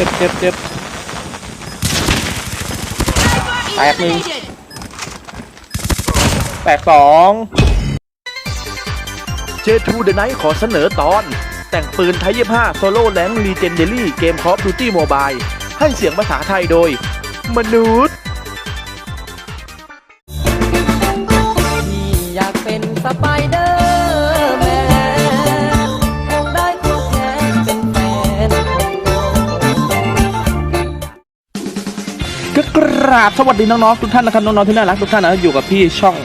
จ็บเจ็บเจ็บแตกหนึ่งแตกสอง J2 The Night ขอเสนอตอน แต่งปืนไทย25โซโล่แรงลีเจนเดลี่เกมคอฟดูตี้โมบายให้เสียงภาษาไทยโดย มนุษย์ ราบสวัสดีน้องๆทุกท่านนะครับน้องๆที่น่ารักทุกท่านนะอยู่กับพี่ช่อง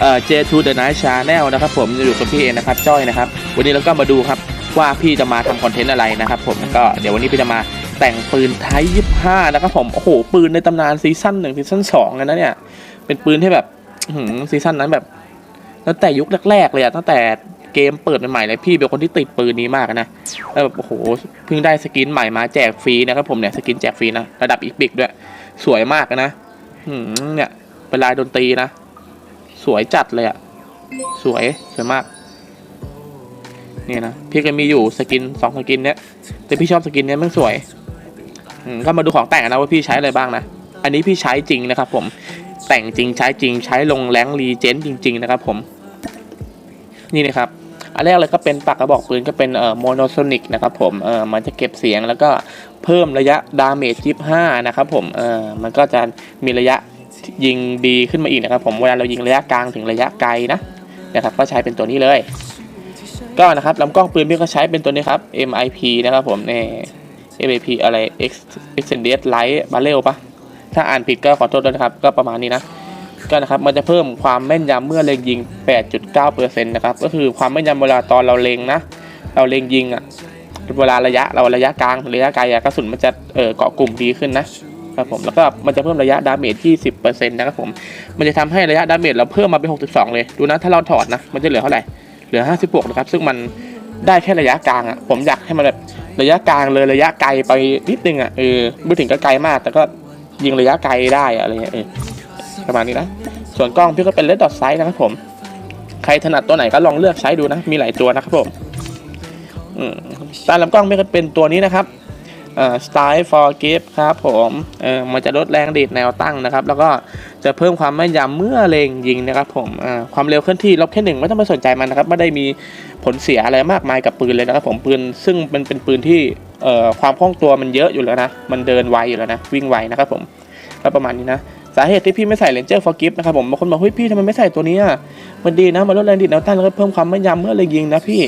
เอ่อ J2 The Night Channel นะครับผมอยู่กับพี่เองนะครับจ้อยนะครับวันนี้เราก็มาดูครับว่าพี่จะมาทำคอนเทนต์อะไรนะครับผมก็เดี๋ยววันนี้พี่จะมาแต่งปืนไทย25นะครับผมโอ้โหปืนในตำนานซีซั่นหนึ่งซีซั่นสองเลยนะเนี่ยเป็นปืนที่แบบซีซั่นนั้นแบบตั้งแต่ยุคแรกๆเลยอะตั้งแต่ เกมเปิดใหม่ๆเลยพี่เป็นคนที่ติดปืนนี้มากนะแล้วแบบโอ้โหเพิ่งได้สกินใหม่มาแจกฟรีนะครับผมเนี่ยสกินแจกฟรีนะระดับอีพิกด้วยสวยมากนะหืมเนี่ยเป็นลายดนตรีนะ สวยจัดเลยอะสวยสวยมากเนี่ยนะพี่ก็มีอยู่สกินสองสกินเนี้ยแต่พี่ชอบสกินเนี้ยมันสวยก็มาดูของแต่งนนะว่าพี่ใช้อะไรบ้างนะ อันนี้พี่ใช้จริงนะครับผม แต่งจริงใช้จริงใช้ลงแรงรีเจนจริง ๆ นะครับผม นี่นะครับ อันแรกเลยก็เป็นปากกระบอกปืนก็เป็นเอ่อโมโนโซนิกนะครับผมเอ่อมันจะเก็บเสียงแล้วก็เพิ่มระยะดาเมจจิบห้านะครับผมเอ่อมันก็จะมีระยะยิงดีขึ้นมาอีกนะครับผมเวลาเรายิงระยะกลางถึงระยะไกลนะนะครับก็ใช้เป็นตัวนี้เลย ก็นะครับลำกล้องปืนพี่ก็ใช้เป็นตัวนี้ครับ MIP นะครับผมนี่ MIP อะไร X Extended Light Barrel ปะถ้าอ่านผิดก็ขอโทษด้วยนะครับ ก็ประมาณนี้นะ ก็นะครับมันจะเพิ่มความแม่นยำเมื่อเล็งยิง 8.9%นะครับก็คือความแม่นยำเวลาตอนเราเล็งนะ เราเล็งยิงอะเวลาระยะเราระยะกลางระยะไกลกระสุนมันจะเออเกาะกลุ่มดีขึ้นนะครับผมแล้วก็มันจะเพิ่มระยะดาเมจที่ 10%นะครับผมมันจะทำให้ระยะดาเมจเราเพิ่มมาเป็น 62 เลยดูนะถ้าเราถอดนะมันจะเหลือเท่าไหร่เหลือ 56 นะครับ ซึ่งมันได้แค่ระยะกลางอะผมอยากให้มันแบบระยะกลางเลยระยะไกลไปนิดนึงอะเออไม่ถึงก็ไกลมาก แต่ก็ยิงระยะไกลได้อะอะไรเงี้ยเออ ประมาณนี้นะ ส่วนกล้องพี่ก็เป็นเลดดอทไซส์นะครับผม ใครถนัดตัวไหนก็ลองเลือกใช้ดูนะ มีหลายตัวนะครับผมตาลำกล้องพี่ก็เป็นตัวนี้นะครับเอ่อ Style for Grip ครับผมเออมันจะลดแรงดีดแนวตั้งนะครับ แล้วก็จะเพิ่มความแม่นยำเมื่อเล็งยิงนะครับผมความเร็วเคลื่อนที่ลบแค่หนึ่งไม่ต้องไปสนใจมันนะครับ ไม่ได้มีผลเสียอะไรมากมายกับปืนเลยนะครับผมปืนซึ่งมันเป็นปืนที่ความคล่องตัวมันเยอะอยู่แล้วนะ มันเดินไวอยู่แล้วนะ วิ่งไวนะครับผมก็ประมาณนี้นะ สาเหตุที่พี่ไม่ใส่ Ranger for Gift นะครับผมบางคนบอกเฮ้ยพี่ทำไมไม่ใส่ตัวนี้อะมันดีนะมันลดแรงดีดแนวต้านแล้วก็เพิ่มความแม่นยำเมื่อเล็งยิงนะพี่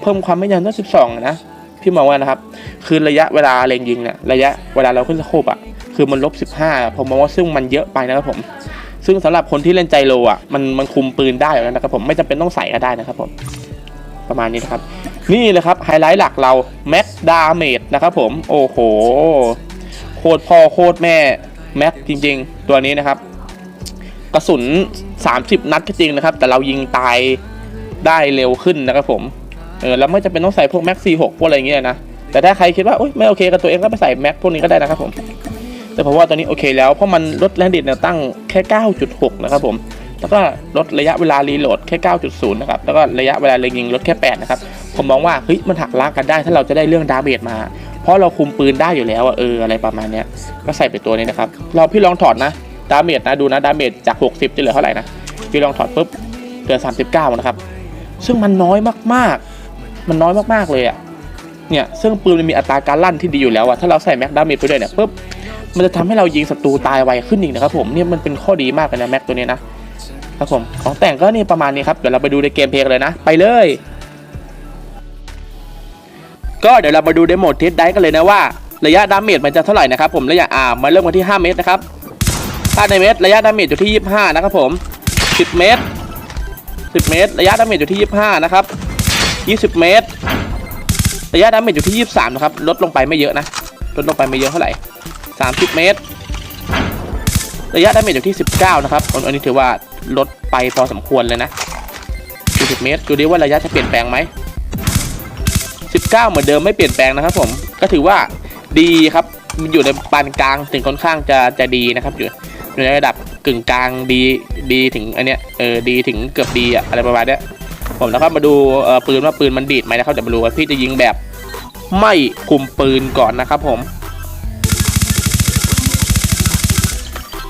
เพิ่มความแม่นยำตั้ง12นะพี่มองว่านะครับคือระยะเวลาเล็งยิงเนี่ยระยะเวลาเราขึ้นสโคปอะคือมันลบ15ผมมองว่าซึ่งมันเยอะไปนะครับผม ซึ่งสำหรับคนที่เล่นใจโลอะมันมันคุมปืนได้อยู่แล้วนะครับผมไม่จำเป็นต้องใส่ก็ได้นะครับผมประมาณนี้นะครับนี่เลยครับไฮไลท์หลักเราแม็กดาเมจนะครับผมโอ้โหโคตรพ่อโคตรแม่ แม็กจริง ๆ ตัวนี้นะครับ กระสุน 30 นัดก็จริงนะครับ แต่เรายิงตายได้เร็วขึ้นนะครับผมเออแล้วไม่จำเป็นต้องใส่พวกแม็กซีหกพวกอะไรอย่างเงี้ยนะแต่ถ้าใครคิดว่าโอ๊ยไม่โอเคกับตัวเองก็ไปใส่แม็กพวกนี้ก็ได้นะครับผมแต่ผมว่าตัวนี้โอเคแล้วเพราะมันลดแรงดีดแนวตั้งแค่ 9.6 นะครับผมแล้วก็ลดระยะเวลารีโหลดแค่ 9.0 นะครับ แล้วก็ระยะเวลาเล็งยิงลดแค่ 8 นะครับ ผมมองว่าเฮ้ยมันหักล้างกันได้ถ้าเราจะได้เรื่องดาเมจมา เพราะเราคุมปืนได้อยู่แล้วอะเอออะไรประมาณเนี้ยก็ใส่ไปตัวนี้นะครับเราพี่ลองถอดนะดาเมจนะดูนะดาเมจจาก 60จะเหลือเท่าไหร่นะพี่ลองถอดปุ๊บเหลือ39นะครับซึ่งมันน้อยมากๆ มันน้อยมากๆเลยอะเนี่ยซึ่งปืนมันมีอัตราการลั่นที่ดีอยู่แล้วอะถ้าเราใส่แม็กดาเมจไปด้วยเนี่ยปุ๊บมันจะทำให้เรายิงศัตรูตายไวขึ้นอีกนะครับผมเนี่ยมันเป็นข้อดีมากเลยนะแม็กตัวนี้นะครับผมของแต่งก็นี่ประมาณนี้ครับเดี๋ยวเราไปดูในเกมเพลย์กันเลยนะ ไปเลย ก็เดี๋ยวเรามาดูในโมดเทสได้กันเลยนะว่าระยะดาเมจมันจะเท่าไหร่นะครับผมระยะอ่ามาเริ่มกันที่ 5 เมตรนะครับ5ในเมตรระยะดาเมจอยู่ที่ 25 นะครับผม 10 เมตร 10 เมตร ระยะดาเมจอยู่ที่ 25 นะครับ 20 เมตร ระยะดาเมจอยู่ที่ 23 นะครับ ลดลงไปไม่เยอะนะ ลดลงไปไม่เยอะเท่าไหร่ 30 เมตร ระยะดาเมจอยู่ที่ 19 นะครับ อันอันนี้ถือว่าลดไปพอสมควรเลยนะ 40 เมตร ดูดิว่าระยะจะเปลี่ยนแปลงไหม 19 เหมือนเดิมไม่เปลี่ยนแปลงนะครับ ผมก็ถือว่าดีครับอยู่ในปานกลางถึงค่อนข้างจะจะดีนะครับอยู่อยู่ในระดับกึ่งกลางดีดีถึงอันเนี้ยเออดีถึงเกือบดีอะอะไรประมาณเนี้ยผมแล้วก็มาดูปืนว่าปืนมันดีดไหมนะครับเดี๋ยวมาดูว่าพี่จะยิงแบบไม่คุมปืนก่อนนะครับผม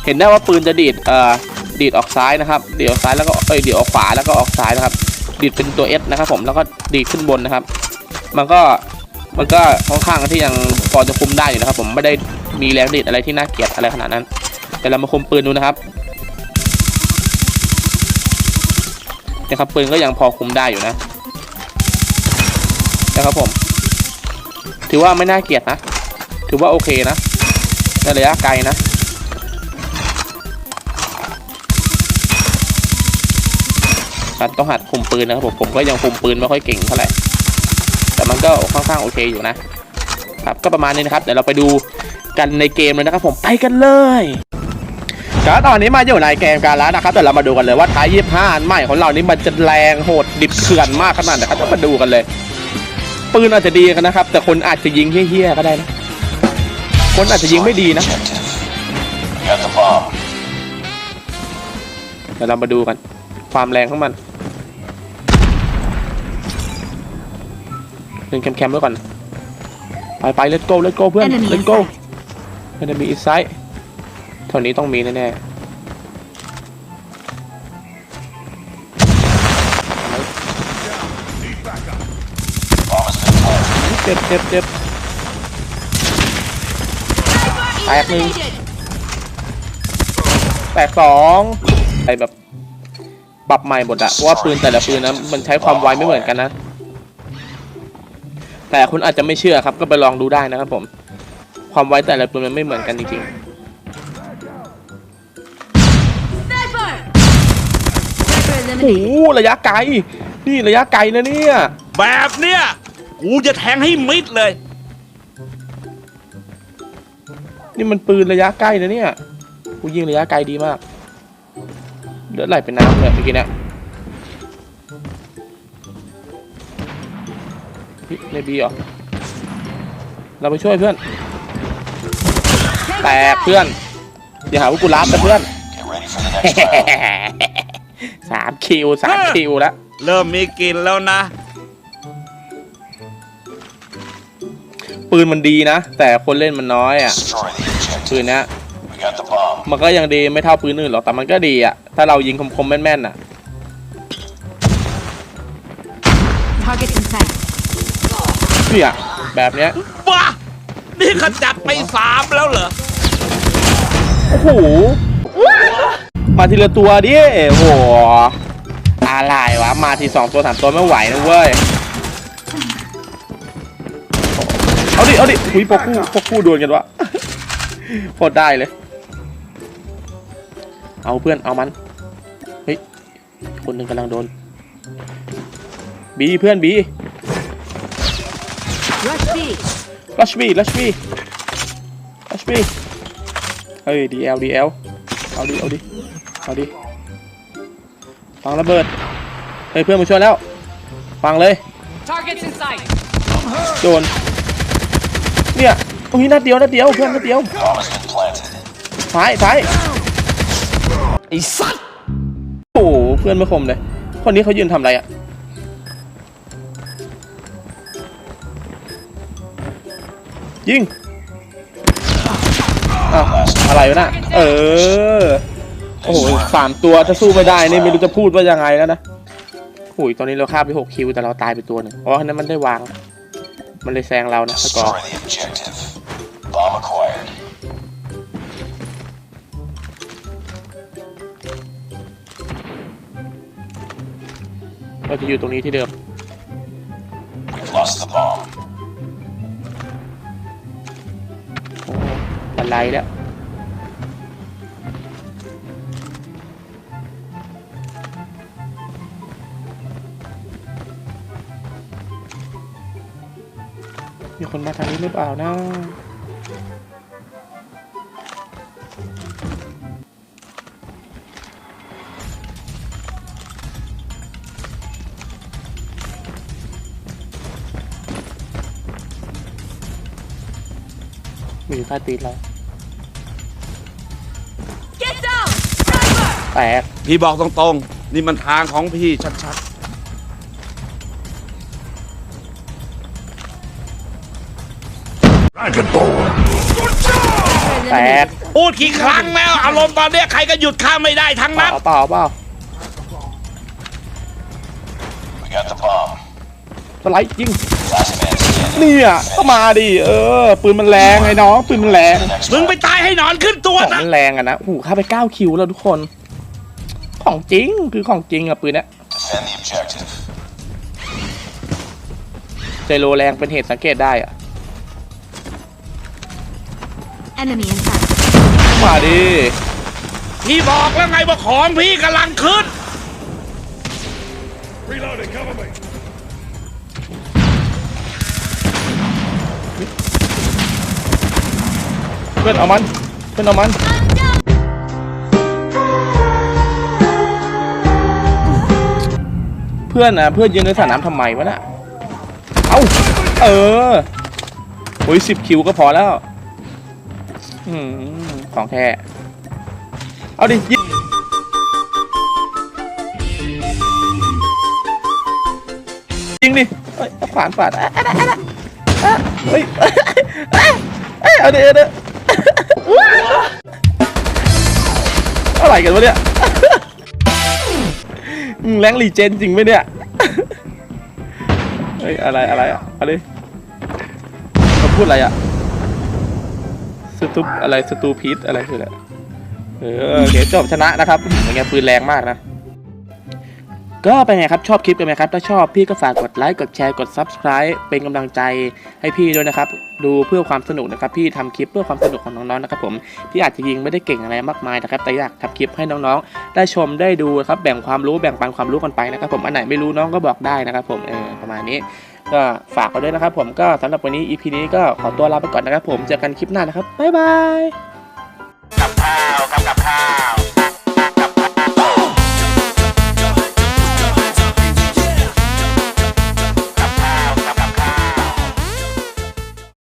เห็นได้ว่าปืนจะดีดเออดีดออกซ้ายนะครับดีดออกซ้ายแล้วก็เออดีดออกขวาแล้วก็ออกซ้ายนะครับ ดีดเป็นตัว S นะครับผมแล้วก็ดีดขึ้นบนนะครับ มันก็มันก็ค่อนข้างที่ยังพอจะคุมได้อยู่นะครับ ผมไม่ได้มีแรงดีดอะไรที่น่าเกลียดอะไรขนาดนั้น แต่เรามาคุมปืนดูนะครับนะครับปืนก็ยังพอคุมได้อยู่นะนะครับผม ถือว่าไม่น่าเกลียดนะ ถือว่าโอเคนะในระยะไกลนะต้องหัดคุมปืนนะครับผมผมก็ยังคุมปืนไม่ค่อยเก่งเท่าไหร่ ก็ค่อนข้างโอเคอยู่นะครับก็ประมาณนี้นะครับเดี๋ยวเราไปดูกันในเกมเลยนะครับผมไปกันเลยครับตอนนี้มาอยู่ในเกมกันแล้วนะครับเดี๋ยวเรามาดูกันเลยว่าท้ายยี่ห้าใหม่ของเรานี่มันจะแรงโหดดิบเถื่อนมากขนาดไหนครับต้องมาดูกันเลย ปืนอาจจะดีกันนะครับ แต่คนอาจจะยิงเฮี้ยๆก็ได้นะคนอาจจะยิงไม่ดีนะเดี๋ยวเรามาดูกัน ความแรงของมัน เล่นแคมๆไว้ก่อน ไปไป let's go let's go เพื่อน Enemy let's go inside. enemy inside เท่านี้ต้องมีแน่ Bomb has been planted. ๆเจ็บเจ็บเจ็บแตกหนึ่งแตกสองไอแบบปรับใหม่หมดอะเพราะว่าปืนแต่ละปืนนะมันใช้ความไวไม่เหมือนกันนะ แต่คุณอาจจะไม่เชื่อครับก็ไปลองดูได้นะครับผม ความไวแต่ละปืนมันไม่เหมือนกันจริง Sniper! Sniper ๆโอ้ eliminated. โหระยะไกล นี่ระยะไกลนะเนี่ย แบบเนี้ย กูจะแทงให้มิดเลย นี่มันปืนระยะใกล้นะเนี่ย กูยิงระยะไกลดีมากเลือดไหลเป็นน้ำเลยเมื่อกี้เนี่ย เฮ้ยในบีเหรอ เราไปช่วยเพื่อน แตกเพื่อน อย่าหาว่ากูรับนะเพื่อน Get ready for the next round. สามคิวสามคิวแล้ว เริ่มมีกลินแล้วนะ ปืนมันดีนะ แต่คนเล่นมันน้อยอะ Destroy the ปืน objective. เนี้ย We got the bomb. มันก็ยังดีไม่เท่าปืนอื่นหรอก แต่มันก็ดีอะ ถ้าเรายิงคมๆแม่นๆอะ Target inside. เนี่ยแบบเนี้ยว้านี่ขจัดไปสามแล้วเหรอ โอ้โห มาทีละตัวดิโอ้โหอะไรวะ มาทีสองตัวสามตัวไม่ไหวนะเว้ย เอาดิ เอาดิหุยพวกคู่พวกคู่ดวลกันวะโคตรได้เลย เอาเพื่อน เอามัน เฮ้ย คนหนึ่งกำลังโดน บีเพื่อนบี Rush B. ลัชบีลัชบีลัชบีเฮ้ยดีเอลดีเอลเอาดิเอาดิเอาดิฟังระเบิด เฮ้ยเพื่อนมาช่วยแล้ว ฟังเลย Targets inside. โดน เนี่ยตรงนี้นัดเดียวนัดเดียวเพื่อนนัดเดียว Bomb has been planted. ท้ายท้ายไอ้สัตว์โอ้โหเพื่อนไม่คมเลย คนนี้เขายืนทำอะไรอะ ยิงอ้าวอะไรวะน่ะเออ โอ้โหสามตัวถ้าสู้ไม่ได้นี่ไม่รู้จะพูดว่ายังไงแล้วนะโอ้ยตอนนี้เราฆ่าไปหกคิวแต่เราตายไปตัวหนึ่งเพราะว่านั้นมันได้วาง มันเลยแซงเรานะสกอร์ Destroy the objective. Bomb acquired. เราจะอยู่ตรงนี้ที่เดิม We've lost the bomb. ไลแล้ว มีคนมาทางนี้หรือเปล่านะมีอยู่ใต้ตีนเรา ตก พี่บอกตรงๆ นี่มันทางของพี่ชัด Sniper แตกพูดกี่ครั้งแล้วอารมณ์ตอนเนี้ยใครก็หยุดข้ามไม่ได้ทั้งเปนั้ล่านเปล่าเปล่า We got the bomb. สไลด์ยิง Last man standing. เนี่ยก็มาดิเออ ปืนมันแรงไอ้น้องปืนมันแรง The next มึงไป target. ตายให้หนอนขึ้นตัวของนะ มันแรงอะนะโอ้โหเข้าไป 9 คิวแล้วทุกคน ของจริงคือของจริงอะปืนเนี้ย Defend the objective. เจโลแรงเป็นเหตุสังเกตได้อะ Enemy in sight. มาดิพี่บอกแล้วไงว่าของพี่กำลังขึ้นเพื่อนเอามันเพื่อนเอามัน เพื่อนนะเพื่อนยืนในสระนามทำไมวะน่ะเอาเออโอ้ยสิบคิวก็พอแล้วอืมของแท้เอาดิยิงยิงดิเอ้ยเอาขวานฝาดเฮ้ยเอ้ยเอ้ยเอาดิเอาดิอะไรกันวะเนี่ย อืมแรงรีเจนจริงไหมเนี่ย เฮ้ยอะไรอะไรอะเอาดิเขาพูดอะไรอะสตูปอะไรสตูพีทอะไรคืออะไร เออโอเคจบชนะนะครับเป็นไงปืนแรงมากนะ ก็เป็นไงครับชอบคลิปกันไหมครับ ถ้าชอบพี่ก็ฝากกดไลค์กดแชร์กด Subscribe เป็นกำลังใจให้พี่ด้วยนะครับ ดูเพื่อความสนุกนะครับ พี่ทำคลิปเพื่อความสนุกของน้องๆนะครับผมพี่อาจจะยิงไม่ได้เก่งอะไรมากมายนะครับ แต่อยากทำคลิปให้น้องๆ ได้ชมได้ดูครับแบ่งความรู้แบ่งปันความรู้กันไปนะครับ ผมอันไหนไม่รู้น้องก็บอกได้นะครับ ผมเออประมาณนี้ ก็ฝากกันด้วยนะครับ ผมก็สำหรับวันนี้ EP นี้ก็ขอตัวลาไปก่อนนะครับ ผมเจอกันคลิปหน้านะครับบ๊ายบาย